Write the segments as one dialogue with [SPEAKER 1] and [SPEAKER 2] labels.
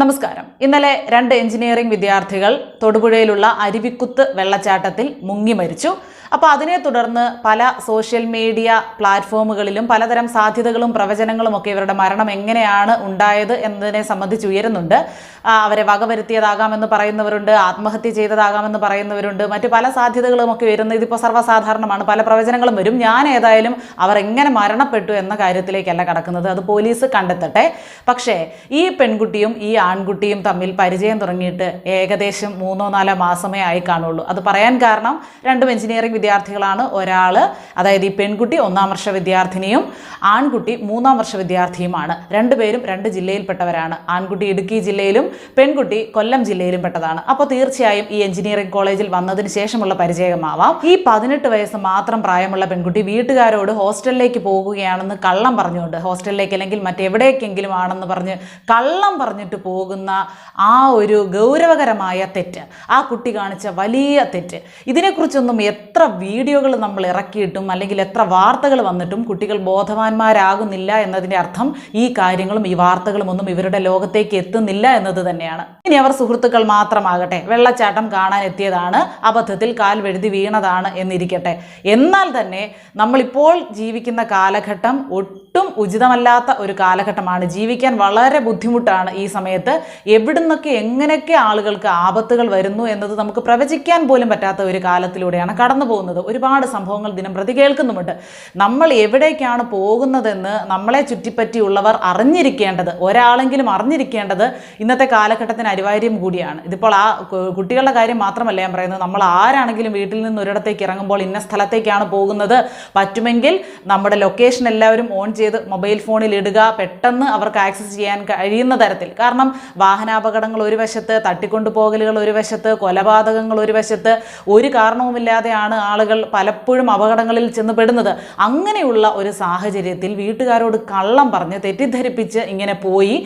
[SPEAKER 1] നമസ്കാരം. ഇന്നലെ രണ്ട് എഞ്ചിനീയറിംഗ് വിദ്യാർത്ഥികൾ തൊടുപുഴയിലുള്ള അരുവിക്കുത്ത് വെള്ളച്ചാട്ടത്തിൽ മുങ്ങി മരിച്ചു. അപ്പോൾ അതിനെ തുടർന്ന് പല സോഷ്യൽ മീഡിയ പ്ലാറ്റ്ഫോമുകളിലും പലതരം സാധ്യതകളും പ്രവചനങ്ങളും ഒക്കെ ഇവരുടെ മരണം എങ്ങനെയാണ് ഉണ്ടായത് എന്നതിനെ സംബന്ധിച്ച് ഉയരുന്നുണ്ട്. അവരെ വകവരുത്തിയതാകാമെന്ന് പറയുന്നവരുണ്ട് ആത്മഹത്യ ചെയ്തതാകാമെന്ന് പറയുന്നവരുണ്ട് മറ്റ് പല സാധ്യതകളും ഒക്കെ വരുന്നത് ഇതിപ്പോൾ സർവസാധാരണമാണ്. പല പ്രവചനങ്ങളും വരും. ഞാൻ ഏതായാലും അവർ എങ്ങനെ മരണപ്പെട്ടു എന്ന കാര്യത്തിലേക്കല്ല കടക്കുന്നത്. അത് പോലീസ് കണ്ടെത്തട്ടെ. പക്ഷേ ഈ പെൺകുട്ടിയും ഈ ആൺകുട്ടിയും തമ്മിൽ പരിചയം തുടങ്ങിയിട്ട് ഏകദേശം മൂന്നോ നാലോ മാസമേ ആയി കാണുള്ളൂ. അത് പറയാൻ കാരണം രണ്ടും എഞ്ചിനീയറിംഗ് വിദ്യാർത്ഥികളാണ് ഒരാൾ അതായത് ഈ പെൺകുട്ടി ഒന്നാം വർഷ വിദ്യാർത്ഥിനിയും ആൺകുട്ടി മൂന്നാം വർഷ വിദ്യാർത്ഥിയുമാണ്. രണ്ടുപേരും രണ്ട് ജില്ലയിൽപ്പെട്ടവരാണ്. ആൺകുട്ടി ഇടുക്കി ജില്ലയിലും പെൺകുട്ടി കൊല്ലം ജില്ലയിലും പെട്ടതാണ്. അപ്പോൾ തീർച്ചയായും ഈ എഞ്ചിനീയറിംഗ് കോളേജിൽ വന്നതിന് ശേഷമുള്ള പരിചയമാവാം. ഈ പതിനെട്ട് വയസ്സ് മാത്രം പ്രായമുള്ള പെൺകുട്ടി വീട്ടുകാരോട് ഹോസ്റ്റലിലേക്ക് പോകുകയാണെന്ന് കള്ളം പറഞ്ഞുകൊണ്ട് ഹോസ്റ്റലിലേക്ക് അല്ലെങ്കിൽ മറ്റെവിടേക്കെങ്കിലും ആണെന്ന് പറഞ്ഞ് കള്ളം പറഞ്ഞിട്ട് പോകുന്ന ആ ഒരു ഗൗരവകരമായ തെറ്റ് ആ കുട്ടി കാണിച്ച വലിയ തെറ്റ് ഇതിനെക്കുറിച്ചൊന്നും എത്ര വീഡിയോകൾ നമ്മൾ ഇറക്കിയിട്ടും അല്ലെങ്കിൽ എത്ര വാർത്തകൾ വന്നിട്ടും കുട്ടികൾ ബോധവാന്മാരാകുന്നില്ല എന്നതിന്റെ അർത്ഥം ഈ കാര്യങ്ങളും ഈ വാർത്തകളും ഒന്നും ഇവരുടെ ലോകത്തേക്ക് എത്തുന്നില്ല എന്നത് തന്നെയാണ്. ഇനി അവർ സുഹൃത്തുക്കൾ മാത്രമാകട്ടെ വെള്ളച്ചാട്ടം കാണാൻ എത്തിയതാണ് അബദ്ധത്തിൽ കാൽ വെഴുതി വീണതാണ് എന്നിരിക്കട്ടെ. എന്നാൽ തന്നെ നമ്മളിപ്പോൾ ജീവിക്കുന്ന കാലഘട്ടം ഒട്ടും ഉചിതമല്ലാത്ത ഒരു കാലഘട്ടമാണ്. ജീവിക്കാൻ വളരെ ബുദ്ധിമുട്ടാണ് ഈ സമയത്ത്. എവിടുന്നൊക്കെ എങ്ങനെയൊക്കെ ആളുകൾക്ക് ആപത്തുകൾ വരുന്നു എന്നത് നമുക്ക് പ്രവചിക്കാൻ പോലും പറ്റാത്ത ഒരു കാലത്തിലൂടെയാണ് കടന്നു പോകുന്നത്. ഒരുപാട് സംഭവങ്ങൾ ദിനം പ്രതി കേൾക്കുന്നുമുണ്ട്. നമ്മൾ എവിടേക്കാണ് പോകുന്നതെന്ന് നമ്മളെ ചുറ്റിപ്പറ്റിയുള്ളവർ അറിഞ്ഞിരിക്കേണ്ടത് ഒരാളെങ്കിലും അറിഞ്ഞിരിക്കേണ്ടത് ഇന്നത്തെ കാലഘട്ടത്തിന് അനിവാര്യം കൂടിയാണ്. ഇതിപ്പോൾ ആ കുട്ടികളുടെ കാര്യം മാത്രമല്ല ഞാൻ പറയുന്നത്. നമ്മൾ ആരാണെങ്കിലും വീട്ടിൽ നിന്ന് ഒരിടത്തേക്ക് ഇറങ്ങുമ്പോൾ ഇന്ന സ്ഥലത്തേക്കാണ് പോകുന്നത്. പറ്റുമെങ്കിൽ നമ്മുടെ ലൊക്കേഷൻ എല്ലാവരും ഓൺ ചെയ്ത് മൊബൈൽ ഫോണിൽ ഇടുക പെട്ടെന്ന് അവർക്ക് ആക്സസ് ചെയ്യാൻ കഴിയുന്ന തരത്തിൽ. കാരണം വാഹനാപകടങ്ങൾ ഒരു വശത്ത് തട്ടിക്കൊണ്ടുപോകലുകൾ ഒരു വശത്ത് കൊലപാതകങ്ങൾ ഒരു വശത്ത് ഒരു കാരണവുമില്ലാതെയാണ് ആളുകൾ പലപ്പോഴും അപകടങ്ങളിൽ ചെന്ന് പെടുന്നത് അങ്ങനെയുള്ള ഒരു സാഹചര്യത്തിൽ വീട്ടുകാരോട് കള്ളം പറഞ്ഞ് തെറ്റിദ്ധരിപ്പിച്ച് ഇങ്ങനെ പോയി.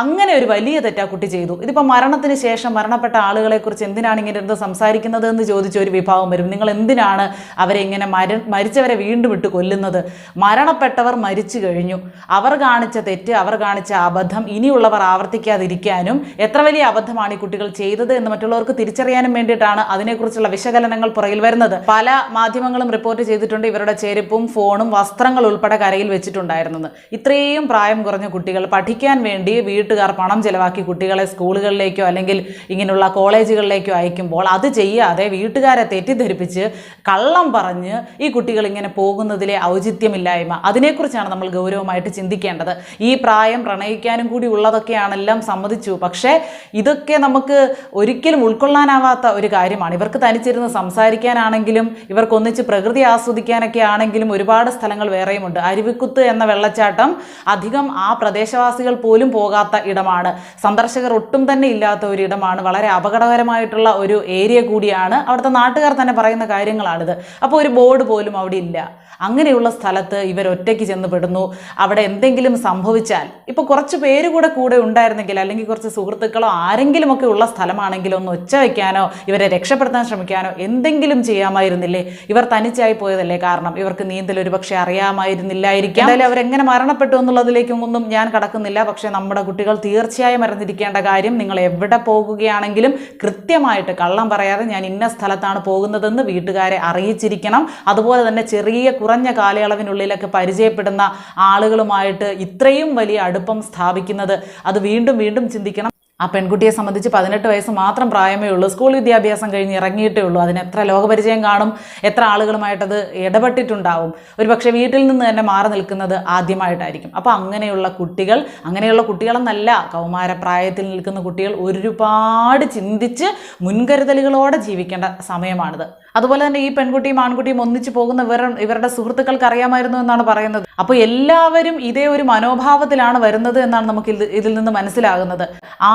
[SPEAKER 1] അങ്ങനെ ഒരു വലിയ തെറ്റാ കുട്ടി ചെയ്തു. ഇതിപ്പോൾ മരണത്തിന് ശേഷം മരണപ്പെട്ട ആളുകളെക്കുറിച്ച് എന്തിനാണ് ഇങ്ങനെ ഇരുന്ന് സംസാരിക്കുന്നത് എന്ന് ചോദിച്ച ഒരു വിഭാഗം വരും. നിങ്ങൾ എന്തിനാണ് അവരെ ഇങ്ങനെ മര മരിച്ചവരെ വീണ്ടും ഇട്ട് കൊല്ലുന്നത്? മരണപ്പെട്ടവർ മരിച്ചു കഴിഞ്ഞു. അവർ കാണിച്ച തെറ്റ് അവർ കാണിച്ച അബദ്ധം ഇനിയുള്ളവർ ആവർത്തിക്കാതിരിക്കാനും എത്ര വലിയ അബദ്ധമാണ് ഈ കുട്ടികൾ ചെയ്തത് എന്ന് മറ്റുള്ളവർക്ക് തിരിച്ചറിയാനും വേണ്ടിയിട്ടാണ് അതിനെക്കുറിച്ചുള്ള വിശകലനങ്ങൾ പുറകിൽ വരുന്നത്. പല മാധ്യമങ്ങളും റിപ്പോർട്ട് ചെയ്തിട്ടുണ്ട് ഇവരുടെ ചെരുപ്പും ഫോണും വസ്ത്രങ്ങൾ ഉൾപ്പെടെ കരയിൽ വെച്ചിട്ടുണ്ടായിരുന്നത്. ഇത്രയും പ്രായം കുറഞ്ഞ കുട്ടികൾ പഠിക്കാൻ വേണ്ടി വീട്ടുകാർ പണം ചെലവാക്കി കുട്ടികളെ സ്കൂളുകളിലേക്കോ അല്ലെങ്കിൽ ഇങ്ങനെയുള്ള കോളേജുകളിലേക്കോ അയക്കുമ്പോൾ അത് ചെയ്യാതെ വീട്ടുകാരെ തെറ്റിദ്ധരിപ്പിച്ച് കള്ളം പറഞ്ഞ് ഈ കുട്ടികൾ ഇങ്ങനെ പോകുന്നതിലെ ഔചിത്യമില്ലായ്മ. അതിനെക്കുറിച്ചാണ് നമ്മൾ ഗൗരവമായിട്ട് ചിന്തിക്കേണ്ടത്. ഈ പ്രായം പ്രണയിക്കാനും കൂടി ഉള്ളതൊക്കെയാണെല്ലാം സമ്മതിച്ചു. പക്ഷേ ഇതൊക്കെ നമുക്ക് ഒരിക്കലും ഉൾക്കൊള്ളാനാവാത്ത ഒരു കാര്യമാണ്. ഇവർക്ക് തനിച്ചിരുന്ന് സംസാരിക്കാനാണെങ്കിലും ഇവർക്ക് ഒന്നിച്ച് പ്രകൃതി ആസ്വദിക്കാനൊക്കെ ആണെങ്കിലും ഒരുപാട് സ്ഥലങ്ങൾ വേറെയുമുണ്ട്. അരുവിക്കുത്ത് എന്ന വെള്ളച്ചാട്ടം അധികം ആ പ്രദേശവാസികൾ പോലും പോകാത്ത ഇടമാണ്. സന്ദർശകർ ഒട്ടും തന്നെ ഇല്ലാത്ത ഒരു ഇടമാണ്. വളരെ അപകടകരമായിട്ടുള്ള ഒരു ഏരിയ കൂടിയാണ് അവിടുത്തെ നാട്ടുകാർ തന്നെ പറയുന്ന കാര്യങ്ങളാണിത്. അപ്പോൾ ഒരു ബോർഡ് പോലും അവിടെ ഇല്ല. അങ്ങനെയുള്ള സ്ഥലത്ത് ഇവർ ഒറ്റയ്ക്ക് ചെന്നുപെടുന്നു അവിടെ എന്തെങ്കിലും സംഭവിച്ചാൽ ഇപ്പോൾ കുറച്ച് പേര് കൂടെ കൂടെ ഉണ്ടായിരുന്നെങ്കിൽ അല്ലെങ്കിൽ കുറച്ച് സുഹൃത്തുക്കളോ ആരെങ്കിലുമൊക്കെ ഉള്ള സ്ഥലമാണെങ്കിൽ ഒന്ന് ഒച്ച വയ്ക്കാനോ ഇവരെ രക്ഷപ്പെടുത്താൻ ശ്രമിക്കാനോ എന്തെങ്കിലും ചെയ്യാമായിരുന്നില്ലേ. ഇവർ തനിച്ചായി പോയതല്ലേ കാരണം? ഇവർക്ക് നീന്തൽ ഒരു പക്ഷേ അറിയാമായിരുന്നില്ലായിരിക്കാം. എന്തായാലും അവരെങ്ങനെ മരണപ്പെട്ടു എന്നുള്ളതിലേക്കും ഒന്നും ഞാൻ കടക്കുന്നില്ല. പക്ഷേ നമ്മുടെ കുട്ടികൾ തീർച്ചയായും അറിഞ്ഞിരിക്കേണ്ട കാര്യം നിങ്ങൾ എവിടെ പോകുകയാണെങ്കിലും കൃത്യമായിട്ട് കള്ളം പറയാതെ ഞാൻ ഇന്ന സ്ഥലത്താണ് പോകുന്നതെന്ന് വീട്ടുകാരെ അറിയിച്ചിരിക്കണം. അതുപോലെ തന്നെ ചെറിയ കുറഞ്ഞ കാലയളവിനുള്ളിലൊക്കെ പരിചയപ്പെടുന്ന ആളുകളുമായിട്ട് ഇത്രയും വലിയ അടുപ്പം സ്ഥാപിക്കുന്നത് അത് വീണ്ടും വീണ്ടും ചിന്തിക്കണം. ആ പെൺകുട്ടിയെ സംബന്ധിച്ച് പതിനെട്ട് വയസ്സ് മാത്രം പ്രായമേ ഉള്ളൂ. സ്കൂൾ വിദ്യാഭ്യാസം കഴിഞ്ഞ് ഇറങ്ങിയിട്ടേ ഉള്ളൂ. അതിന് എത്ര ലോകപരിചയം കാണും എത്ര ആളുകളുമായിട്ടത് ഇടപെട്ടിട്ടുണ്ടാവും. ഒരു പക്ഷേ വീട്ടിൽ നിന്ന് തന്നെ മാറി നിൽക്കുന്നത് ആദ്യമായിട്ടായിരിക്കും. അപ്പോൾ അങ്ങനെയുള്ള കുട്ടികൾ അങ്ങനെയുള്ള കുട്ടികളെന്നല്ല കൗമാരപ്രായത്തിൽ നിൽക്കുന്ന കുട്ടികൾ ഒരുപാട് ചിന്തിച്ച് മുൻകരുതലുകളോടെ ജീവിക്കേണ്ട സമയമാണിത്. അതുപോലെ തന്നെ ഈ പെൺകുട്ടിയും ആൺകുട്ടിയും ഒന്നിച്ചു പോകുന്ന ഇവർ ഇവരുടെ സുഹൃത്തുക്കൾക്ക് അറിയാമായിരുന്നു എന്നാണ് പറയുന്നത്. അപ്പോൾ എല്ലാവരും ഇതേ ഒരു മനോഭാവത്തിലാണ് വരുന്നത് എന്നാണ് നമുക്ക് ഇതിൽ നിന്ന് മനസ്സിലാകുന്നത്.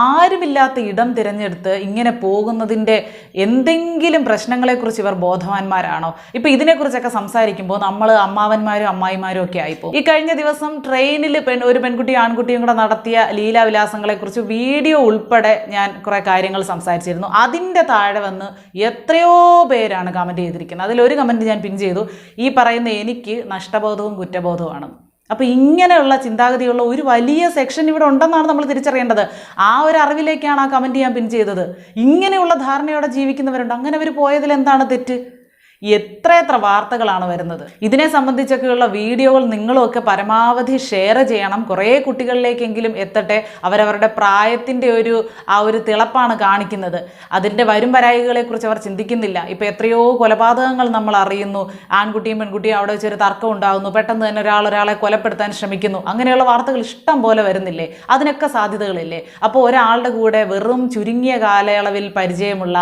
[SPEAKER 1] ആരുമില്ലാത്ത ഇടം തിരഞ്ഞെടുത്ത് ഇങ്ങനെ പോകുന്നതിന്റെ എന്തെങ്കിലും പ്രശ്നങ്ങളെക്കുറിച്ച് ഇവർ ബോധവാന്മാരാണോ? ഇപ്പൊ ഇതിനെക്കുറിച്ചൊക്കെ സംസാരിക്കുമ്പോൾ നമ്മൾ അമ്മാവന്മാരും അമ്മായിമാരും ഒക്കെ ആയിപ്പോ ഈ കഴിഞ്ഞ ദിവസം ട്രെയിനിൽ പെൺ ഒരു പെൺകുട്ടിയും ആൺകുട്ടിയും കൂടെ നടത്തിയ ലീലാവിലാസങ്ങളെക്കുറിച്ച് വീഡിയോ ഉൾപ്പെടെ ഞാൻ കുറേ കാര്യങ്ങൾ സംസാരിച്ചിരുന്നു. അതിന്റെ താഴെ വന്ന് എത്രയോ പേരാണ് കമന്റ് ചെയ്തിരിക്കുന്നത്? അതിലൊരു കമന്റ് ഞാൻ പിൻ ചെയ്തു. ഈ പറയുന്ന എനിക്ക് നഷ്ടബോധവും കുറ്റബോധവുമാണ്. അപ്പോൾ ഇങ്ങനെയുള്ള ചിന്താഗതിയുള്ള ഒരു വലിയ സെക്ഷൻ ഇവിടെ ഉണ്ടെന്നാണ് നമ്മൾ തിരിച്ചറിയേണ്ടത്. ആ ഒരു അറിവിലേക്കാണ് ആ കമന്റ് ഞാൻ പിൻ ചെയ്തത്. ഇങ്ങനെയുള്ള ധാരണയോടെ ജീവിക്കുന്നവരുണ്ട്. അങ്ങനെ അവർ പോയതിൽ എന്താണ് തെറ്റ്? എത്ര എത്ര വാർത്തകളാണ് വരുന്നത്. ഇതിനെ സംബന്ധിച്ചൊക്കെയുള്ള വീഡിയോകൾ നിങ്ങളുമൊക്കെ പരമാവധി ഷെയർ ചെയ്യണം. കുറേ കുട്ടികളിലേക്കെങ്കിലും എത്തട്ടെ. അവരവരുടെ പ്രായത്തിന്റെ ഒരു ആ ഒരു തിളപ്പാണ് കാണിക്കുന്നത്. അതിന്റെ വരും പരായികളെക്കുറിച്ച് അവർ ചിന്തിക്കുന്നില്ല. ഇപ്പോൾ എത്രയോ കൊലപാതകങ്ങൾ നമ്മൾ അറിയുന്നു. ആൺകുട്ടിയും പെൺകുട്ടിയും അവിടെ വെച്ചൊരു തർക്കം ഉണ്ടാകുന്നു പെട്ടെന്ന് തന്നെ ഒരാൾ ഒരാളെ കൊലപ്പെടുത്താൻ ശ്രമിക്കുന്നു. അങ്ങനെയുള്ള വാർത്തകൾ ഇഷ്ടം പോലെ വരുന്നില്ലേ? അതിനൊക്കെ സാധ്യതകളില്ലേ? അപ്പോൾ ഒരാളുടെ കൂടെ വെറും ചുരുങ്ങിയ കാലയളവിൽ പരിചയമുള്ള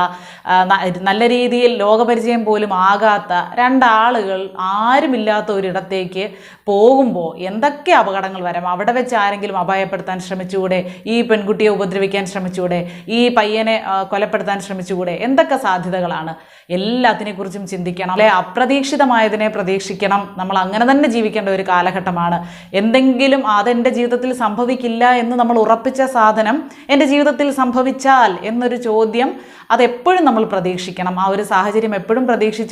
[SPEAKER 1] നല്ല രീതിയിൽ ലോകപരിചയം പോലും ആകാത്ത രണ്ടാളുകൾ ആരുമില്ലാത്ത ഒരിടത്തേക്ക് പോകുമ്പോൾ എന്തൊക്കെ അപകടങ്ങൾ വരാം? അവിടെ വെച്ച് ആരെങ്കിലും അപായപ്പെടുത്താൻ ശ്രമിച്ചുകൂടെ? ഈ പെൺകുട്ടിയെ ഉപദ്രവിക്കാൻ ശ്രമിച്ചുകൂടെ? ഈ പയ്യനെ കൊലപ്പെടുത്താൻ ശ്രമിച്ചുകൂടെ? എന്തൊക്കെ സാധ്യതകളാണ്? എല്ലാത്തിനെക്കുറിച്ചും ചിന്തിക്കണം. അല്ലെ അപ്രതീക്ഷിതമായതിനെ പ്രതീക്ഷിക്കണം. നമ്മൾ അങ്ങനെ തന്നെ ജീവിക്കേണ്ട ഒരു കാലഘട്ടമാണ്. എന്തെങ്കിലും അതെന്റെ ജീവിതത്തിൽ സംഭവിക്കില്ല എന്ന് നമ്മൾ ഉറപ്പിച്ച സാധനം എന്റെ ജീവിതത്തിൽ സംഭവിച്ചാൽ എന്നൊരു ചോദ്യം അതെപ്പോഴും നമ്മൾ പ്രതീക്ഷിക്കണം. ആ ഒരു സാഹചര്യം എപ്പോഴും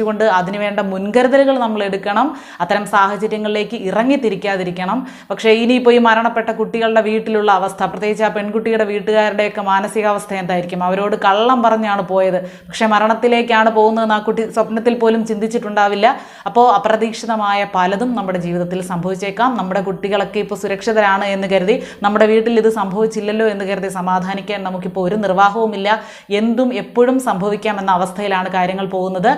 [SPEAKER 1] പ്രതീക്ഷിച്ചുകൊണ്ട് അതിനുവേണ്ട മുൻകരുതലുകൾ നമ്മൾ എടുക്കണം. അത്തരം സാഹചര്യങ്ങളിലേക്ക് ഇറങ്ങിത്തിരിക്കാതിരിക്കണം പക്ഷേ ഇനിയിപ്പോൾ ഈ മരണപ്പെട്ട കുട്ടികളുടെ വീട്ടിലുള്ള അവസ്ഥ പ്രത്യേകിച്ച് ആ പെൺകുട്ടിയുടെ വീട്ടുകാരുടെയൊക്കെ മാനസികാവസ്ഥ എന്തായിരിക്കും? അവരോട് കള്ളം പറഞ്ഞാണ് പോയത്. പക്ഷേ മരണത്തിലേക്കാണ് പോകുന്നതെന്ന് ആ കുട്ടി സ്വപ്നത്തിൽ പോലും ചിന്തിച്ചിട്ടുണ്ടാവില്ല. അപ്പോൾ അപ്രതീക്ഷിതമായ പലതും നമ്മുടെ ജീവിതത്തിൽ സംഭവിച്ചേക്കാം. നമ്മുടെ കുട്ടികളൊക്കെ ഇപ്പോൾ സുരക്ഷിതരാണ് എന്ന് കരുതി നമ്മുടെ വീട്ടിൽ ഇത് സംഭവിച്ചില്ലല്ലോ എന്ന് കരുതി സമാധാനിക്കാൻ നമുക്കിപ്പോൾ ഒരു നിർവാഹവുമില്ല. എന്തും എപ്പോഴും സംഭവിക്കാം എന്ന അവസ്ഥയിലാണ് കാര്യങ്ങൾ പോകുന്നത്.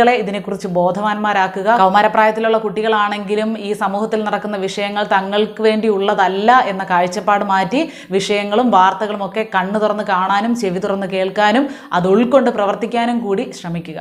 [SPEAKER 1] കുട്ടികളെ ഇതിനെക്കുറിച്ച് ബോധവാന്മാരാക്കുക. കൗമാരപ്രായത്തിലുള്ള കുട്ടികളാണെങ്കിലും ഈ സമൂഹത്തിൽ നടക്കുന്ന വിഷയങ്ങൾ തങ്ങൾക്ക് വേണ്ടിയുള്ളതല്ല എന്ന കാഴ്ചപ്പാട് മാറ്റി വിഷയങ്ങളും വാർത്തകളും ഒക്കെ കണ്ണു തുറന്ന് കാണാനും ചെവി തുറന്ന് കേൾക്കാനും അത് ഉൾക്കൊണ്ട് പ്രവർത്തിക്കാനും കൂടി ശ്രമിക്കുക.